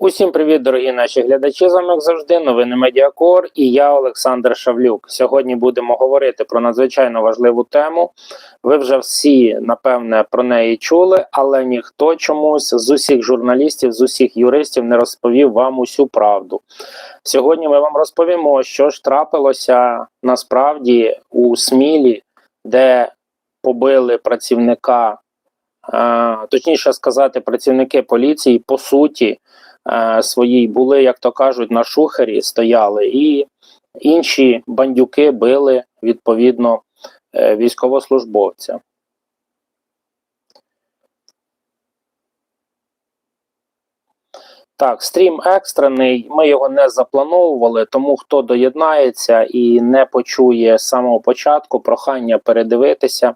Усім привіт, дорогі наші глядачі. З вами як завжди новини Медіакор і я, Олександр Шавлюк. Сьогодні будемо говорити про надзвичайно важливу тему. Ви вже всі напевне про неї чули, але ніхто чомусь з усіх журналістів, з усіх юристів не розповів вам усю правду. Сьогодні ми вам розповімо, що ж трапилося насправді у Смілі, де побили працівника, е, точніше сказати, працівники поліції по суті е, своїй були, як то кажуть, на шухері стояли, і інші бандюки били відповідно е, військовослужбовця. Так, стрім екстрений. Ми його не заплановували, тому хто доєднається і не почує з самого початку, прохання передивитися.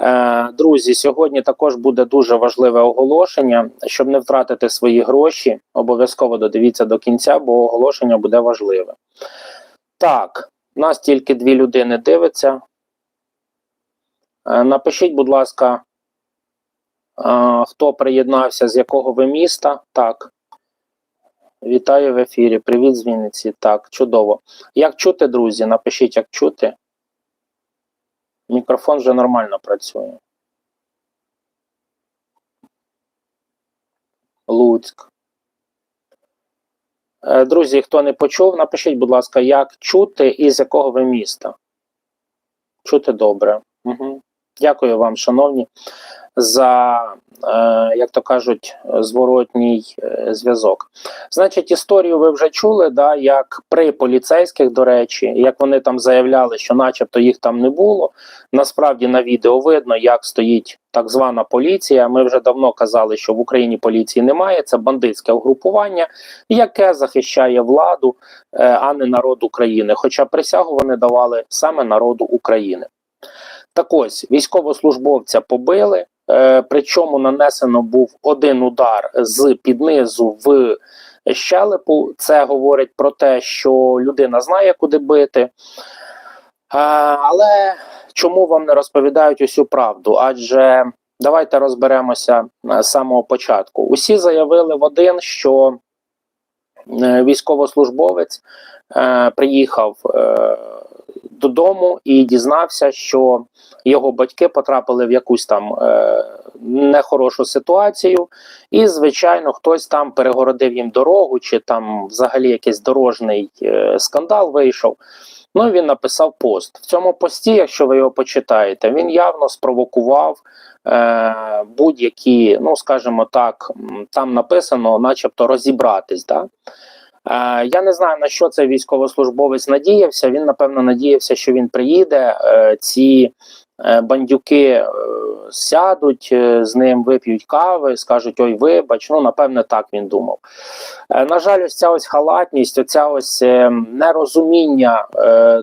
Е, Друзі, сьогодні також буде дуже важливе оголошення. Щоб не втратити свої гроші, обов'язково додивіться до кінця, бо оголошення буде важливе. Так, нас тільки дві людини дивиться. Е, Напишіть, будь ласка, е, хто приєднався, з якого ви міста. Так. Вітаю в ефірі. Привіт з Вінниці. Так, чудово. Як чути, друзі? Напишіть, як чути. Мікрофон вже нормально працює. Луцьк. Е, Друзі, хто не почув, напишіть, будь ласка, як чути і з якого ви міста. Чути добре. Угу. Дякую вам, шановні, за, е, як то кажуть, зворотній е, зв'язок. Значить, історію ви вже чули, да, як при поліцейських, до речі, як вони там заявляли, що начебто їх там не було. Насправді на відео видно, як стоїть так звана поліція. Ми вже давно казали, що в Україні поліції немає. Це бандитське угрупування, яке захищає владу, е, а не народ України. Хоча присягу вони давали саме народу України. Так ось військовослужбовця побили, е, причому нанесено був один удар з піднизу в щелепу. Це говорить про те, що людина знає, куди бити. Е, але чому вам не розповідають усю правду? Адже давайте розберемося е, з самого початку. Усі заявили в один, що е, військовослужбовець е, приїхав е, додому і дізнався, що його батьки потрапили в якусь там е, нехорошу ситуацію, і, звичайно, хтось там перегородив їм дорогу, чи там взагалі якийсь дорожній е, скандал вийшов. Ну, він написав пост. В цьому пості, якщо ви його почитаєте, він явно спровокував е, будь-які, ну скажімо так, там написано, начебто, розібратись. Да? Е, Я не знаю на що цей військовослужбовець надіявся. Він напевно надіявся, що він приїде. е, Ці е, бандюки сядуть з ним, вип'ють кави, скажуть: Ой, вибач. Ну напевне, так він думав. На жаль, ось ця ось халатність, оця ось е, нерозуміння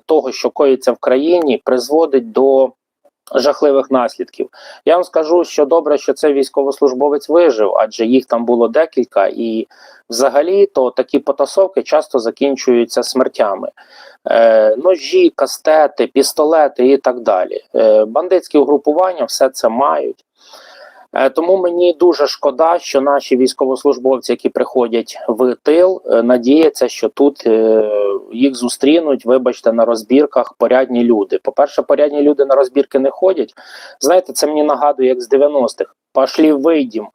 того, що коїться в країні, призводить до. Жахливих наслідків. Я вам скажу, що добре, що цей військовослужбовець вижив, адже їх там було декілька, і взагалі то такі потасовки часто закінчуються смертями. Е, ножі, кастети, пістолети і так далі. Е, бандитські угрупування все це мають. Е, Тому мені дуже шкода, що наші військовослужбовці, які приходять в тил, е, надіються, що тут е, їх зустрінуть, вибачте, на розбірках порядні люди. По-перше, порядні люди на розбірки не ходять. Знаєте, це мені нагадує, як з 90-х. Пошлі вийдім.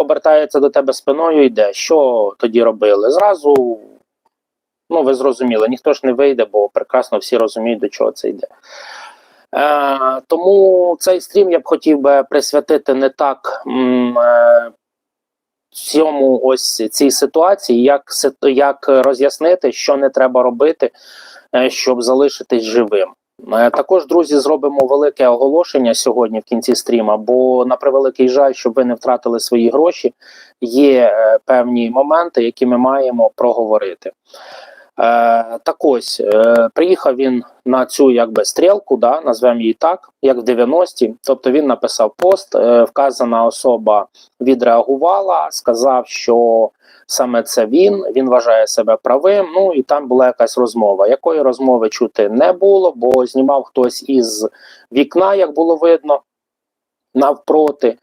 Обертається до тебе спиною, йде. Що тоді робили? Зразу, ну ви зрозуміли, ніхто ж не вийде, бо прекрасно всі розуміють, до чого це йде. Е, тому цей стрім я б хотів би присвятити не так м, е, цьому ось цій ситуації, як, як роз'яснити, що не треба робити, е, щоб залишитись живим. Е, Також, друзі, зробимо велике оголошення сьогодні в кінці стріма, бо на превеликий жаль, щоб ви не втратили свої гроші, є е, певні моменти, які ми маємо проговорити. Е, так ось е, приїхав він на цю якби стрілку, да, назвемо її так, як в 90-ті. Тобто він написав пост, е, вказана особа відреагувала, сказав, що саме це він, він вважає себе правим. Ну і там була якась розмова. Якої розмови чути не було, бо знімав хтось із вікна, як було видно, навпроти.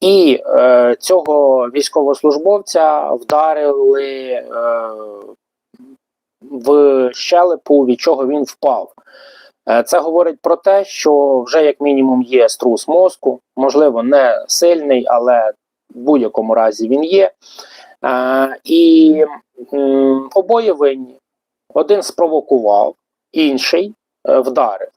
І е, цього військовослужбовця вдарили е, в щелепу, від чого він впав. Е, Це говорить про те, що вже як мінімум є струс мозку, можливо, не сильний, але в будь-якому разі він є. Е, І обоє винні. Один спровокував, інший е, вдарив.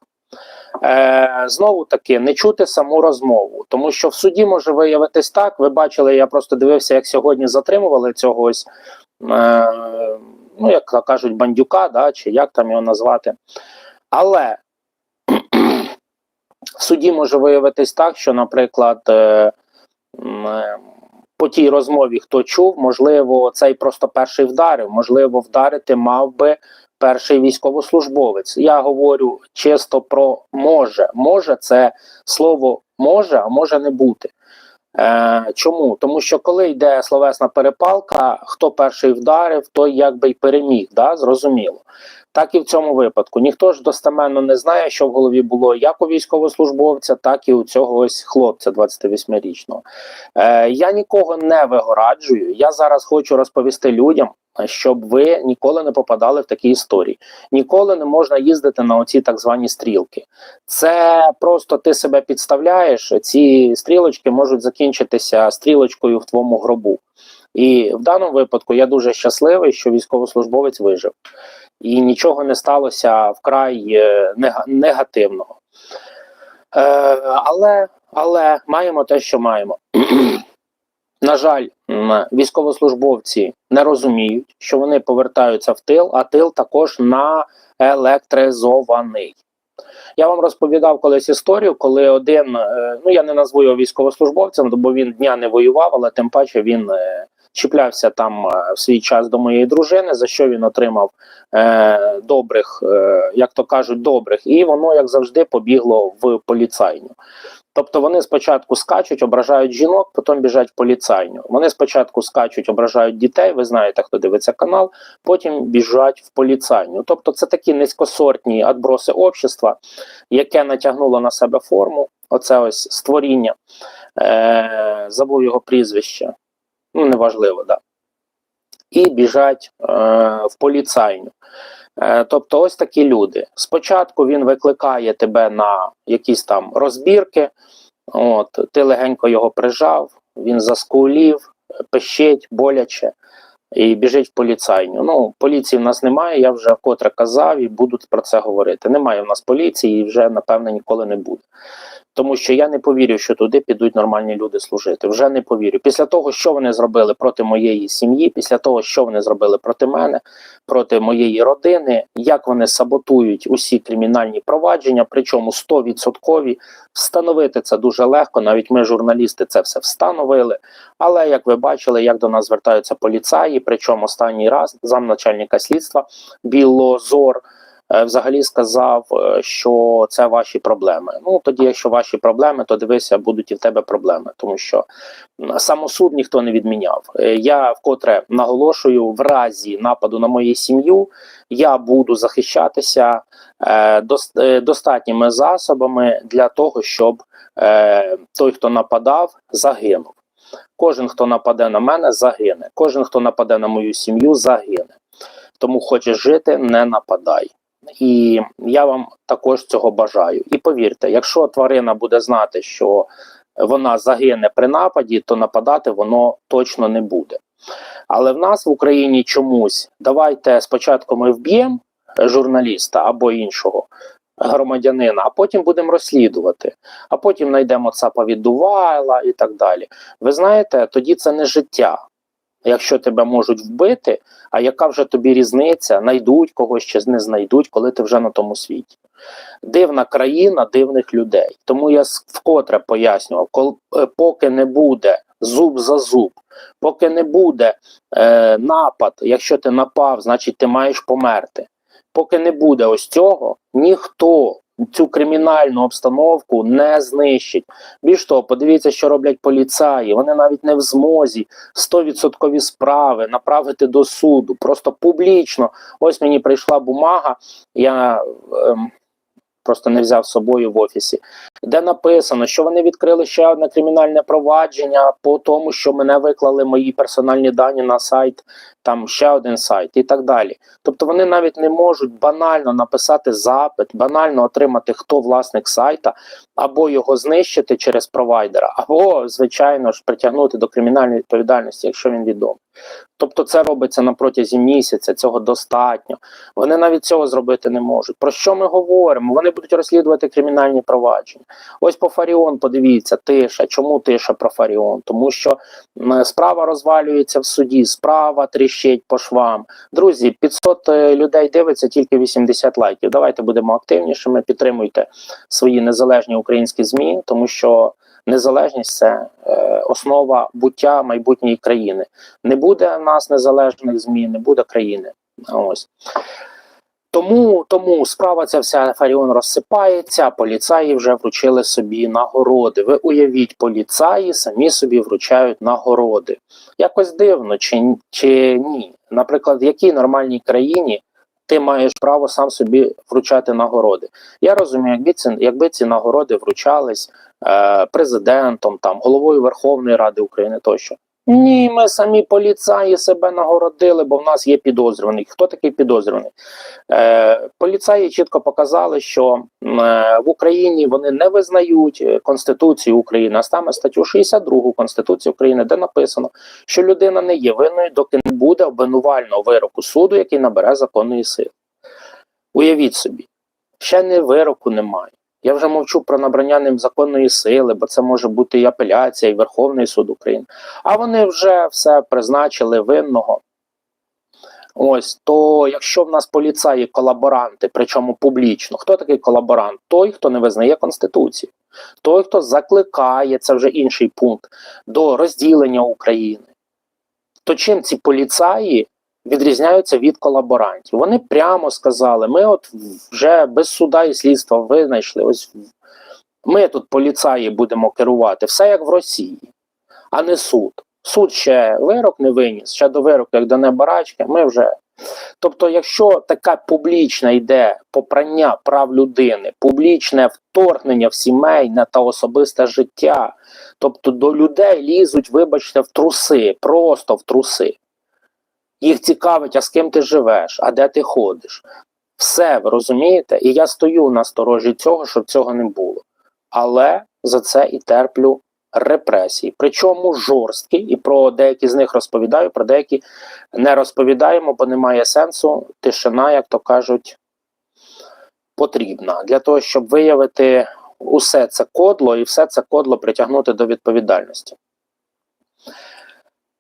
Знову таки, не чути саму розмову, тому що в суді може виявитись так. Ви бачили, я просто дивився, як сьогодні затримували цього ось, е, ну як кажуть, бандюка, да, чи як там його назвати. Але в суді може виявитись так, що, наприклад, е, е, по тій розмові, хто чув, можливо, цей просто перший вдарив, можливо, вдарити мав би перший військовослужбовець. Я говорю чисто про може. Може, це слово може, а може не бути. Е, чому? Тому що коли йде словесна перепалка, хто перший вдарив, той якби й переміг, да? зрозуміло. Так і в цьому випадку. Ніхто ж достеменно не знає, що в голові було як у військовослужбовця, так і у цього ось хлопця 28-річного. Е, я нікого не вигораджую. Я зараз хочу розповісти людям, щоб ви ніколи не попадали в такі історії. Ніколи не можна їздити на оці так звані стрілки. Це просто ти себе підставляєш. Ці стрілочки можуть закінчитися стрілочкою в твоєму гробу. І в даному випадку я дуже щасливий, що військовослужбовець вижив, і нічого не сталося вкрай е, негативного. Е, але, але маємо те, що маємо. На жаль, військовослужбовці не розуміють, що вони повертаються в тил, а тил також наелектризований. Я вам розповідав колись історію, коли один, е, ну я не назву його військовослужбовцем, бо він дня не воював, але тим паче він е, чіплявся там е, в свій час до моєї дружини, за що він отримав е, добрих, е, як то кажуть, добрих, і воно, як завжди, побігло в поліцайню. Тобто вони спочатку скачуть, ображають жінок, потім біжать в поліцайню. Вони спочатку скачуть, ображають дітей. Ви знаєте, хто дивиться канал, потім біжать в поліцайню. Тобто, це такі низькосортні відброси общества, яке натягнуло на себе форму. Оце ось створіння. Е, Забув його прізвище. Ну, неважливо, да. І біжать е, в поліцайню. Е, Тобто, ось такі люди. Спочатку він викликає тебе на якісь там розбірки, от, ти легенько його прижав, він заскулів, пищить, боляче і біжить в поліцайню. Ну, поліції в нас немає, я вже вкотре казав і буду про це говорити. Немає в нас поліції і вже, напевне, ніколи не буде. Тому що я не повірю, що туди підуть нормальні люди служити. Вже не повірю. Після того, що вони зробили проти моєї сім'ї, після того, що вони зробили проти мене, проти моєї родини, як вони саботують усі кримінальні провадження, причому 100%, встановити це дуже легко. Навіть ми, журналісти, це все встановили. Але як ви бачили, як до нас звертаються поліцаї, причому останній раз замначальника слідства Білозор взагалі сказав, е, що це ваші проблеми. Ну тоді, якщо ваші проблеми, то дивися, будуть і в тебе проблеми, тому що самосуд ніхто не відміняв. Е, Я вкотре наголошую, в разі нападу на мою сім'ю я буду захищатися е, дос- е, достатніми засобами для того, щоб е, той, хто нападав, загинув. Кожен, хто нападе на мене, загине. Кожен, хто нападе на мою сім'ю, загине. Тому хочеш жити, не нападай. І я вам також цього бажаю. І повірте, якщо тварина буде знати, що вона загине при нападі, то нападати воно точно не буде. Але в нас в Україні чомусь давайте спочатку ми вб'ємо журналіста або іншого громадянина, а потім будемо розслідувати, а потім знайдемо ЦАПа віддувайла і так далі. Ви знаєте, тоді це не життя. Якщо тебе можуть вбити, а яка вже тобі різниця, знайдуть когось чи не знайдуть, коли ти вже на тому світі. Дивна країна дивних людей. Тому я вкотре пояснював, кол, е, поки не буде зуб за зуб, поки не буде е, напад, якщо ти напав, значить ти маєш померти. Поки не буде ось цього, ніхто цю кримінальну обстановку не знищить. Більш того, подивіться, що роблять поліцаї. Вони навіть не в змозі 100% справи направити до суду, просто публічно. Ось мені прийшла бумага. Я ем, просто не взяв з собою в офісі, де написано, що вони відкрили ще одне кримінальне провадження по тому, що мене виклали мої персональні дані на сайт, там ще один сайт і так далі. Тобто вони навіть не можуть банально написати запит, банально отримати, хто власник сайта, або його знищити через провайдера, або, звичайно ж, притягнути до кримінальної відповідальності, якщо він відомий. Тобто це робиться на протязі місяця, цього достатньо. Вони навіть цього зробити не можуть. Про що ми говоримо? Вони будуть розслідувати кримінальні провадження. Ось по Фаріон, подивіться, тиша. Чому тиша про Фаріон? Тому що справа розвалюється в суді, справа тріщить по швам. Друзі, 500 е, людей дивиться, тільки 80 лайків. Давайте будемо активнішими. Підтримуйте свої незалежні українські змі, тому що незалежність це е, основа буття майбутньої країни. Не буде нас незалежних змі, не буде країни. Ось. Тому, тому справа ця вся Фаріон розсипається, поліцаї вже вручили собі нагороди. Ви уявіть, поліцаї самі собі вручають нагороди. Якось дивно, чи, чи ні. Наприклад, в якій нормальній країні ти маєш право сам собі вручати нагороди? Я розумію, якби ці, якби ці нагороди вручались е, президентом, там, головою Верховної Ради України тощо. Ні, ми самі поліцаї себе нагородили, бо в нас є підозрюваний. Хто такий підозрюваний? Е, поліцаї чітко показали, що е, в Україні вони не визнають е, Конституцію України, а саме статтю 62 Конституції України, де написано, що людина не є винною, доки не буде обвинувального вироку суду, який набере законної сили. Уявіть собі, ще не вироку немає. Я вже мовчу про набрання ним законної сили, бо це може бути і апеляція, і Верховний суд України. А вони вже все призначили винного. Ось то, якщо в нас поліцаї колаборанти, причому публічно, хто такий колаборант? Той, хто не визнає Конституцію, той, хто закликає, це вже інший пункт, до розділення України. То чим ці поліцаї відрізняються від колаборантів? Вони прямо сказали: ми от вже без суда і слідства винайшли. Ось ми тут поліцаї будемо керувати, все як в Росії, а не суд. Суд ще вирок не виніс, ще до вироку, як до небарачки, ми вже. Тобто, якщо така публічна йде попрання прав людини, публічне вторгнення в сімейне та особисте життя, тобто до людей лізуть, вибачте, в труси, просто в труси. Їх цікавить, а з ким ти живеш, а де ти ходиш. Все, ви розумієте? І я стою на сторожі цього, щоб цього не було. Але за це і терплю репресії. Причому жорсткі, і про деякі з них розповідаю, про деякі не розповідаємо, бо немає сенсу. Тишина, як то кажуть, потрібна для того, щоб виявити усе це кодло і все це кодло притягнути до відповідальності.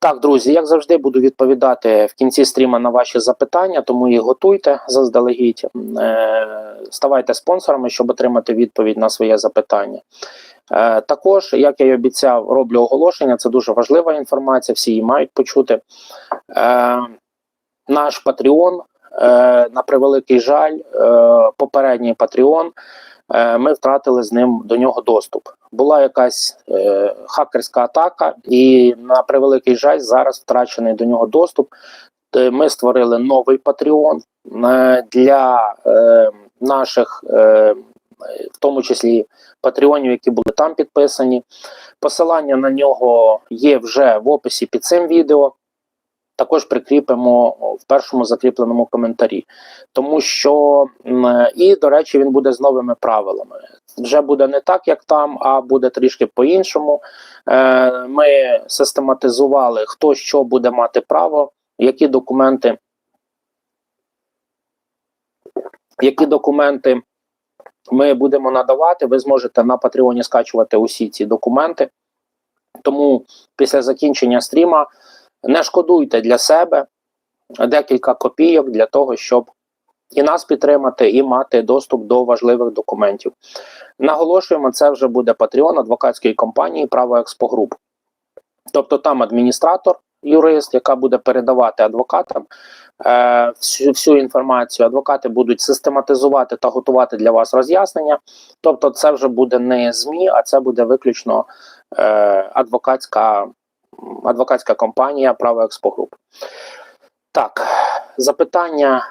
Так, друзі, як завжди, буду відповідати в кінці стріма на ваші запитання, тому їх готуйте заздалегідь. Е, ставайте спонсорами, щоб отримати відповідь на своє запитання. Е, також, як я й обіцяв, роблю оголошення. Це дуже важлива інформація, всі її мають почути. Е, наш е, на превеликий жаль, попередній е, ми втратили з ним до нього доступ. Була якась е, хакерська атака, і на превеликий жаль, зараз втрачений до нього доступ. Е, Ми створили новий Patreon е, для е, наших, е, в тому числі патреонів, які були там підписані. Посилання на нього є вже в описі під цим відео. Також прикріпимо в першому закріпленому коментарі, тому що і до речі, він буде з новими правилами. Вже буде не так, як там, а буде трішки по-іншому. Е, Ми систематизували, хто що буде мати право, які документи, які документи ми будемо надавати. Ви зможете на Патреоні скачувати усі ці документи. Тому після закінчення стріма не шкодуйте для себе декілька копійок для того, щоб і нас підтримати, і мати доступ до важливих документів. Наголошуємо, це вже буде Patreon адвокатської компанії Право Експо Груп. Тобто там адміністратор, юрист, яка буде передавати адвокатам е, всю, всю інформацію. Адвокати будуть систематизувати та готувати для вас роз'яснення. Тобто, це вже буде не ЗМІ, а це буде виключно е, адвокатська адвокатська компанія Право Експо Груп. Так, запитання.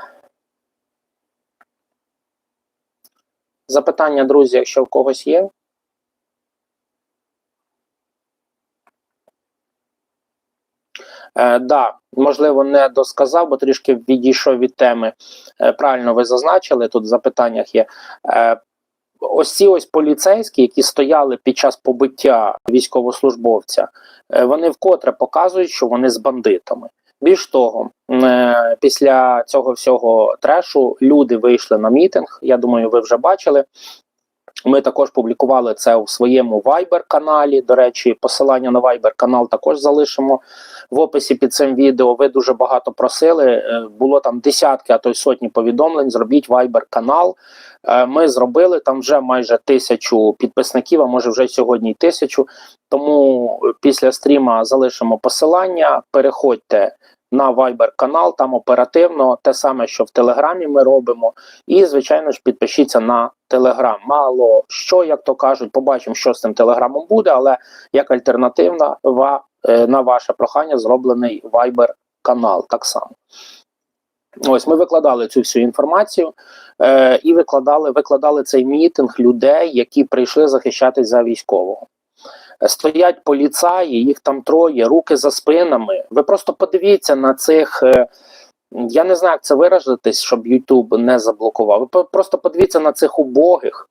Запитання, друзі, якщо в когось є. Е, да, можливо, не досказав, бо трішки відійшов від теми. Е, правильно ви зазначили, тут в запитаннях є. Е, ось ці ось поліцейські, які стояли під час побиття військовослужбовця, е, вони вкотре показують, що вони з бандитами. Більш того, е, після цього всього трешу люди вийшли на мітинг. Я думаю, ви вже бачили. Ми також публікували це у своєму Viber каналі. До речі, посилання на Viber канал також залишимо в описі під цим відео. Ви дуже багато просили. е, Було там десятки, а то й сотні повідомлень. Зробіть Viber канал. Е, Ми зробили там вже майже тисячу підписників, а може вже сьогодні тисячу. Тому після стріма залишимо посилання. Переходьте на Viber канал, там оперативно те саме, що в Телеграмі ми робимо. І, звичайно ж, підпишіться на Телеграм. Мало що, як то кажуть, побачимо, що з цим телеграмом буде, але як альтернативна е, на ваше прохання зроблений Viber канал так само. Ось ми викладали цю всю інформацію е, і викладали, викладали цей мітинг людей, які прийшли захищатись за військового. Стоять поліцаї, їх там троє, руки за спинами. Ви просто подивіться на цих. е, я не знаю, як це виразитись, щоб YouTube не заблокував. Ви просто подивіться на цих убогих.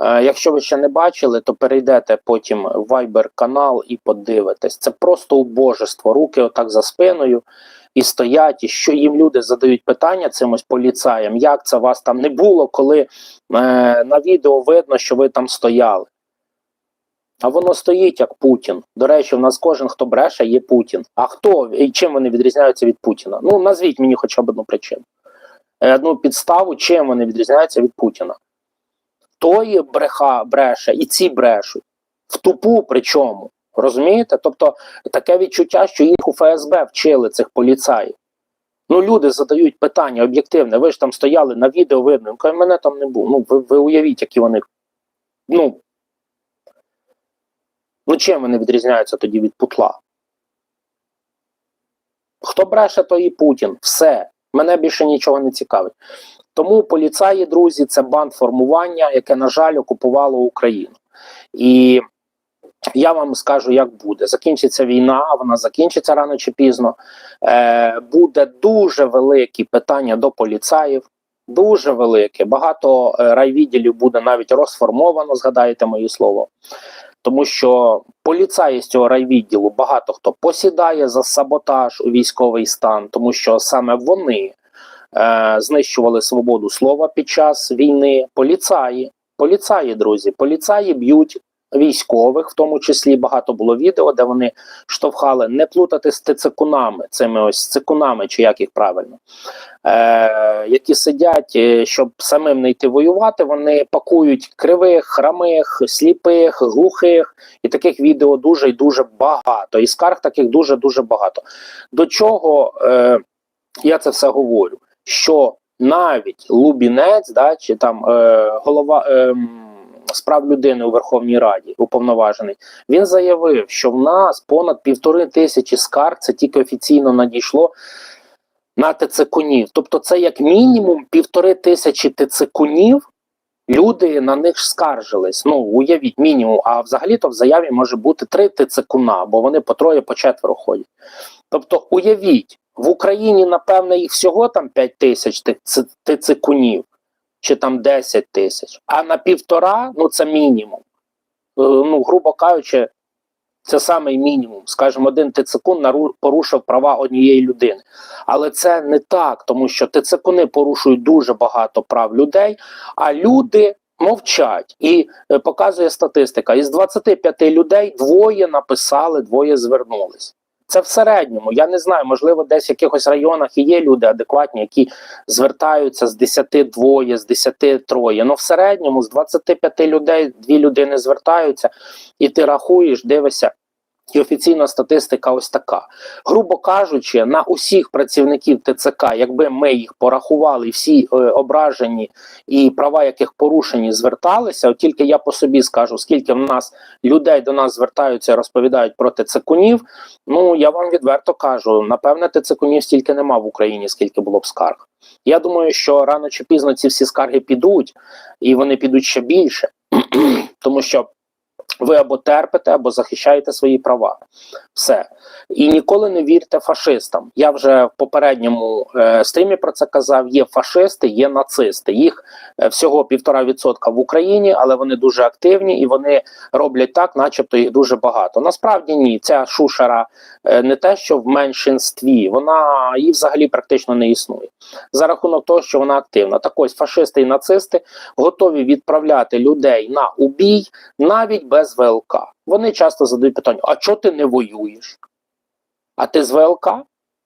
Е, якщо ви ще не бачили, то перейдете потім в Viber канал і подивитесь. Це просто убожество. Руки отак за спиною і стоять, і що їм люди задають питання цим ось поліцаям. Як це вас там не було, коли е, на відео видно, що ви там стояли? А воно стоїть як Путін. До речі, у нас кожен, хто бреше, є Путін. А хто і чим вони відрізняються від Путіна? Ну назвіть мені хоча б одну причину. Е, Одну підставу, чим вони відрізняються від Путіна. Той бреха бреше, і ці брешуть. В тупу причому. Розумієте? Тобто таке відчуття, що їх у ФСБ вчили цих поліцаїв. Ну, люди задають питання об'єктивне. Ви ж там стояли на відео видно. Мене там не було. Ну, ви, ви уявіть, які вони. Ну, Ну, чим вони відрізняються тоді від путла? Хто бреше, то і Путін. Все. Мене більше нічого не цікавить. Тому поліцаї, друзі, це бандформування, яке, на жаль, окупувало Україну. І я вам скажу, як буде. Закінчиться війна, вона закінчиться рано чи пізно. Е, буде дуже великі питання до поліцаїв. Дуже велике. Багато е, райвідділів буде навіть розформовано, згадаєте моє слово. Тому що поліцаї з цього райвідділу багато хто посідає за саботаж у військовий стан, тому що саме вони е, знищували свободу слова під час війни. Поліцаї, поліцаї, друзі, поліцаї б'ють військових, в тому числі багато було відео, де вони штовхали не плутати з тицикунами, цими ось цикунами, чи як їх правильно, е, які сидять, е, щоб самим не йти воювати. Вони пакують кривих, храмих, сліпих, глухих, і таких відео дуже і дуже багато. І скарг таких дуже дуже багато. До чого е, я це все говорю? Що навіть Лубінець, да, чи там е, голова. Е, Справ людини у Верховній Раді уповноважений, він заявив, що в нас понад півтори тисячі скарг, це тільки офіційно надійшло на ТЦКунів. Тобто, це як мінімум півтори тисячі ТЦКунів, люди на них скаржились. Ну, уявіть, мінімум. А взагалі-то в заяві може бути три ТЦКуна, бо вони по троє, по четверо ходять. Тобто, уявіть, в Україні, напевне, їх всього там 5 тисяч ТЦКунів, чи там 10 тисяч, а на півтора, ну це мінімум. Е, Ну, грубо кажучи, це самий мінімум. Скажімо, один нару- порушив права однієї людини. Але це не так, тому що ТЦКуни порушують дуже багато прав людей, а люди мовчать. І е, показує статистика: із 25 людей двоє написали, двоє звернулись. Це в середньому. Я не знаю, можливо, десь в якихось районах і є люди адекватні, які звертаються з 10 двоє, з 10 троє. Ну в середньому з 25 людей дві людини звертаються, і ти рахуєш, дивишся. І офіційна статистика ось така. Грубо кажучи, на усіх працівників ТЦК, якби ми їх порахували, всі е, ображені і права яких порушені зверталися, от тільки я по собі скажу, скільки в нас людей до нас звертаються і розповідають про ТЦКунів, ну я вам відверто кажу, напевне, ТЦКунів стільки нема в Україні, скільки було б скарг. Я думаю, що рано чи пізно ці всі скарги підуть, і вони підуть ще більше, тому що ви або терпите, або захищаєте свої права. Все. І ніколи не вірте фашистам. Я вже в попередньому е, стрімі про це казав: є фашисти, є нацисти. Їх е, всього півтора відсотка в Україні, але вони дуже активні і вони роблять так, начебто їх дуже багато. Насправді ні, ця шушера е, не те, що в меншинстві, вона її взагалі практично не існує. За рахунок того, що вона активна. Так ось фашисти і нацисти готові відправляти людей на убій навіть без ВЛК. Вони часто задають питання: а чого ти не воюєш? А ти з ВЛК?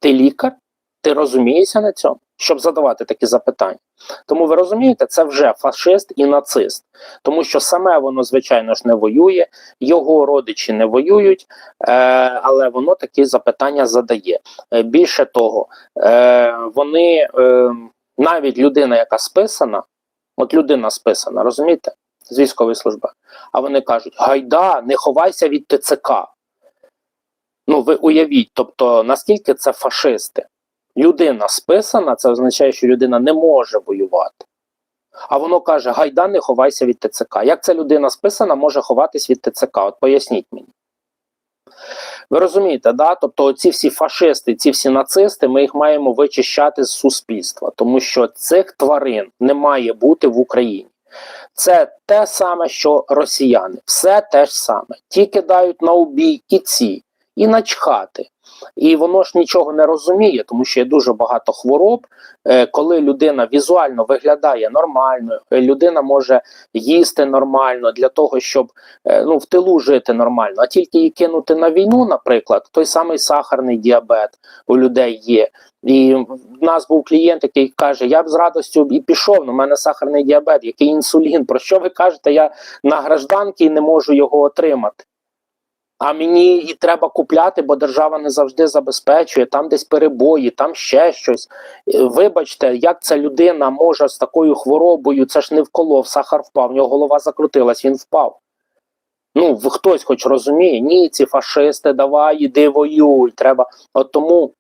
Ти лікар? Ти розумієшся на цьому, щоб задавати такі запитання. Тому ви розумієте, це вже фашист і нацист, тому що саме воно, звичайно ж, не воює, його родичі не воюють, е, але воно такі запитання задає. Е, більше того, е, вони е, навіть людина, яка списана, от людина списана, розумієте, з військової служби, а вони кажуть: гайда, не ховайся від ТЦК. Ну, ви уявіть, тобто наскільки це фашисти? Людина списана, це означає, що людина не може воювати. А воно каже: гайда, не ховайся від ТЦК. Як ця людина списана, може ховатись від ТЦК? От поясніть мені. Ви розумієте, да? Тобто, ці всі фашисти, ці всі нацисти, ми їх маємо вичищати з суспільства, тому що цих тварин не має бути в Україні. Це те саме, що росіяни, все те ж саме. Ті кидають на убій і ці, і начхати. І воно ж нічого не розуміє, тому що є дуже багато хвороб, е, коли людина візуально виглядає нормально, е, людина може їсти нормально для того, щоб е, ну, в тилу жити нормально, а тільки її кинути на війну, наприклад, той самий сахарний діабет у людей є. І в нас був клієнт, який каже: Я б з радістю і пішов, але в мене сахарний діабет, який інсулін. Про що ви кажете? Я на гражданки і не можу його отримати. А мені і треба купляти, бо держава не завжди забезпечує, там десь перебої, там ще щось. Е, Вибачте, як ця людина може з такою хворобою, це ж не вколов, сахар впав, в нього голова закрутилась, він впав. Ну, хтось хоч розуміє, ні, ці фашисти, давай, іди воюй, треба. От тому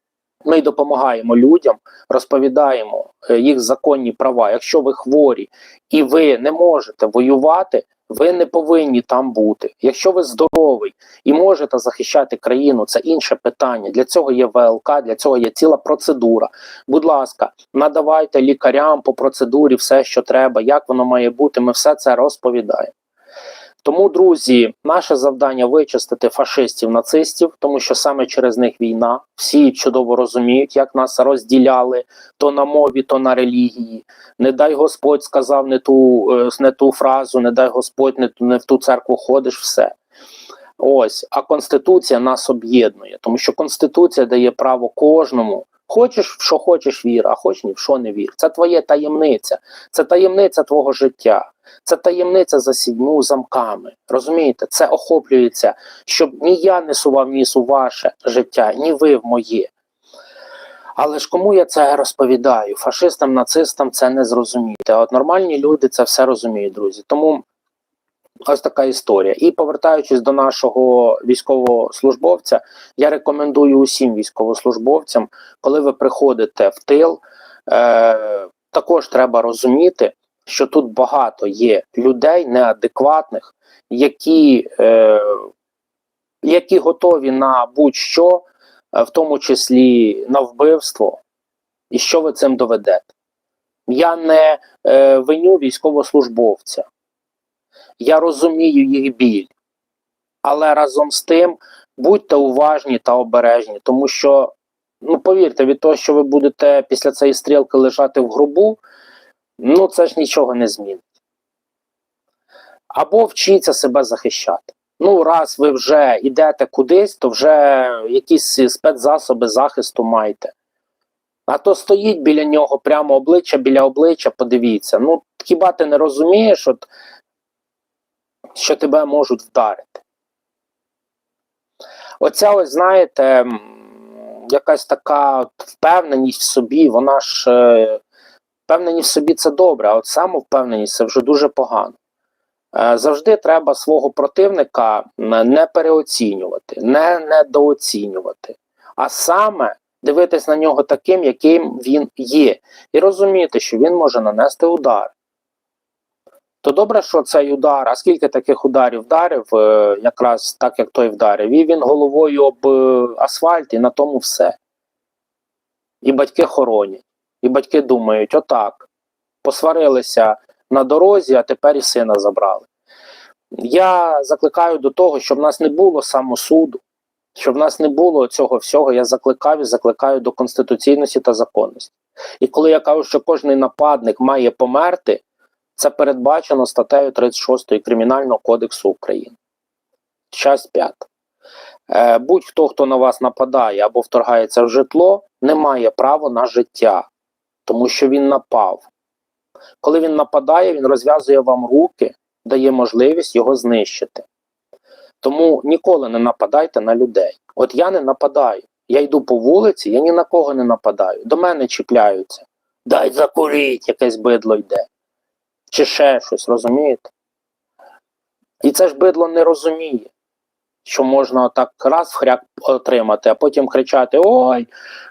ми допомагаємо людям, розповідаємо е, їх законні права. Якщо ви хворі і ви не можете воювати, ви не повинні там бути. Якщо ви здоровий і можете захищати країну, це інше питання. Для цього є ВЛК, для цього є ціла процедура. Будь ласка, надавайте лікарям по процедурі все, що треба, як воно має бути. Ми все це розповідаємо. Тому, друзі, наше завдання вичистити фашистів, нацистів, тому що саме через них війна. Всі чудово розуміють, як нас розділяли то на мові, то на релігії. Не дай Господь сказав не ту, е, не ту фразу, не дай Господь не, не в ту церкву ходиш, все. Ось, а Конституція нас об'єднує, тому що Конституція дає право кожному. Хочеш, в що хочеш вір, а хоч ні в що не вір. Це твоє таємниця, це таємниця твого життя, це таємниця за сідьму замками. Розумієте, це охоплюється, щоб ні я не сував ніс у ваше життя, ні ви в моє. Але ж кому я це розповідаю? Фашистам, нацистам це не зрозуміти. А от нормальні люди це все розуміють, друзі. Тому ось така історія. І повертаючись до нашого військовослужбовця, я рекомендую усім військовослужбовцям, коли ви приходите в тил, е, також треба розуміти, що тут багато є людей неадекватних, які, е, які готові на будь-що, е, в тому числі на вбивство, і що ви цим доведете. Я не е, виню військовослужбовця. Я розумію їх біль. Але разом з тим будьте уважні та обережні, тому що, ну повірте, від того, що ви будете після цієї стрілки лежати в гробу, ну це ж нічого не змінить. Або вчіться себе захищати. Ну, раз ви вже йдете кудись, то вже якісь спецзасоби захисту маєте. А то стоїть біля нього прямо обличчя біля обличчя, подивіться. Ну, хіба ти не розумієш, от, що тебе можуть вдарити? оця, ось, знаєте, якась така впевненість в собі, вона ж е, впевненість в собі це добре, а от самовпевненість це вже дуже погано. Е, Завжди треба свого противника не переоцінювати, не недооцінювати, а саме дивитись на нього таким, яким він є, і розуміти, що він може нанести удар. То добре, що цей удар, а скільки таких ударів вдарив, е, якраз так, як той вдарив, і він головою об е, асфальт, і на тому все. І батьки хоронять, і батьки думають, отак, посварилися на дорозі, а тепер і сина забрали. Я закликаю до того, щоб в нас не було самосуду, щоб в нас не було цього всього, я закликаю і закликаю до конституційності та законності. І коли я кажу, що кожний нападник має померти, це передбачено статтею 36 Кримінального кодексу України. Часть 5. Е, Будь-хто, хто на вас нападає або вторгається в житло, не має права на життя, тому що він напав. Коли він нападає, він розв'язує вам руки, дає можливість його знищити. Тому ніколи не нападайте на людей. От я не нападаю. Я йду по вулиці, я ні на кого не нападаю. До мене чіпляються. Дай закуріть, якесь бидло йде. Чи ще щось, розумієте? І це ж бидло не розуміє, що можна отак раз в хряк отримати, а потім кричати: Ой,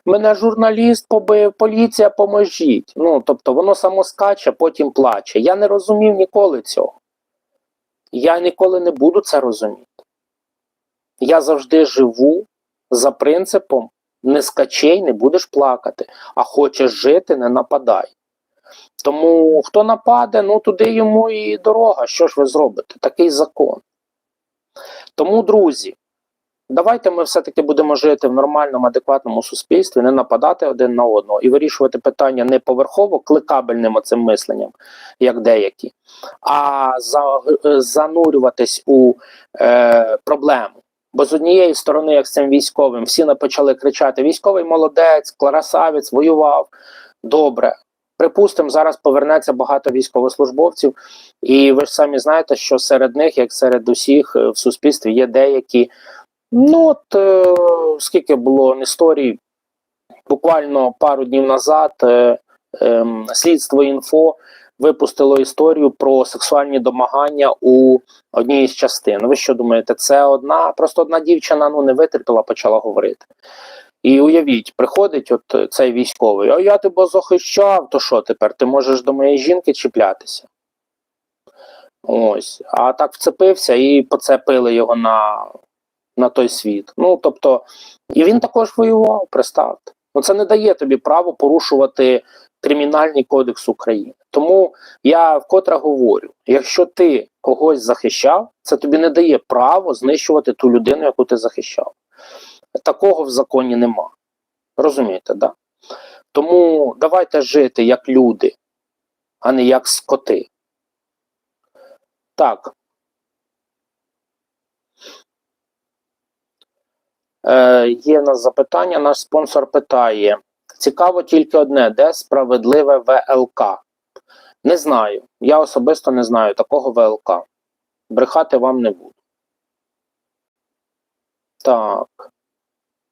мене журналіст побив, поліція, поможіть. Ну, тобто воно само скаче, потім плаче. Я не розумів ніколи цього. Я ніколи не буду це розуміти. Я завжди живу за принципом не скачей, не будеш плакати, а хочеш жити, не нападай. Тому хто нападе, ну туди йому і дорога. Що ж ви зробите? Такий закон. Тому, друзі, давайте ми все-таки будемо жити в нормальному, адекватному суспільстві, не нападати один на одного і вирішувати питання не поверхово, кликабельним оцим мисленням, як деякі, а за, занурюватись у е, проблему. Бо з однієї сторони, як з цим військовим, всі почали кричати: військовий молодець, кларасавець, воював. Добре. Припустимо, зараз повернеться багато військовослужбовців, і ви ж самі знаєте, що серед них, як серед усіх е, в суспільстві, є деякі. Ну от е, скільки було історій, буквально пару днів назад е, е, слідство інфо випустило історію про сексуальні домагання у одній із частин. Ви що думаєте, це одна? Просто одна дівчина ну не витерпіла, почала говорити. І уявіть, приходить от цей військовий, а я тебе захищав, то що тепер? Ти можеш до моєї жінки чіплятися? Ось, а так вцепився і поцепили його на на той світ. Ну, тобто, і він також воював, представте. Ну, це не дає тобі право порушувати Кримінальний кодекс України. Тому я вкотре говорю: якщо ти когось захищав, це тобі не дає право знищувати ту людину, яку ти захищав. Такого в законі нема. Розумієте, да? Тому давайте жити як люди, а не як скоти. Так. Е, Є в нас запитання. Наш спонсор питає: цікаво тільки одне: де справедливе ВЛК? Не знаю. Я особисто не знаю такого ВЛК. Брехати вам не буду. Так.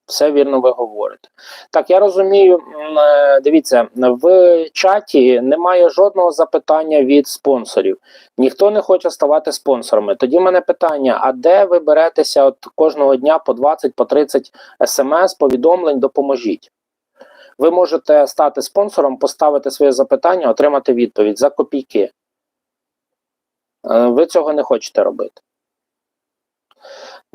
Все вірно ви говорите. Так, я розумію, е, дивіться, в чаті немає жодного запитання від спонсорів. Ніхто не хоче ставати спонсорами. Тоді в мене питання: а де ви беретеся от кожного дня по 20 по 30 смс, повідомлень, допоможіть. Ви можете стати спонсором, поставити своє запитання, отримати відповідь за копійки. Е, Ви цього не хочете робити.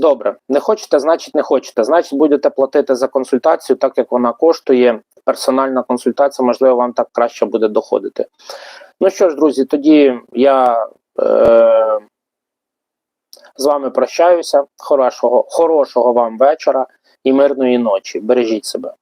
Добре, не хочете, значить не хочете. Значить, будете платити за консультацію, так як вона коштує. Персональна консультація, можливо, вам так краще буде доходити. Ну що ж, друзі, тоді я е, з вами прощаюся. Хорошого, Хорошого вам вечора і мирної ночі. Бережіть себе.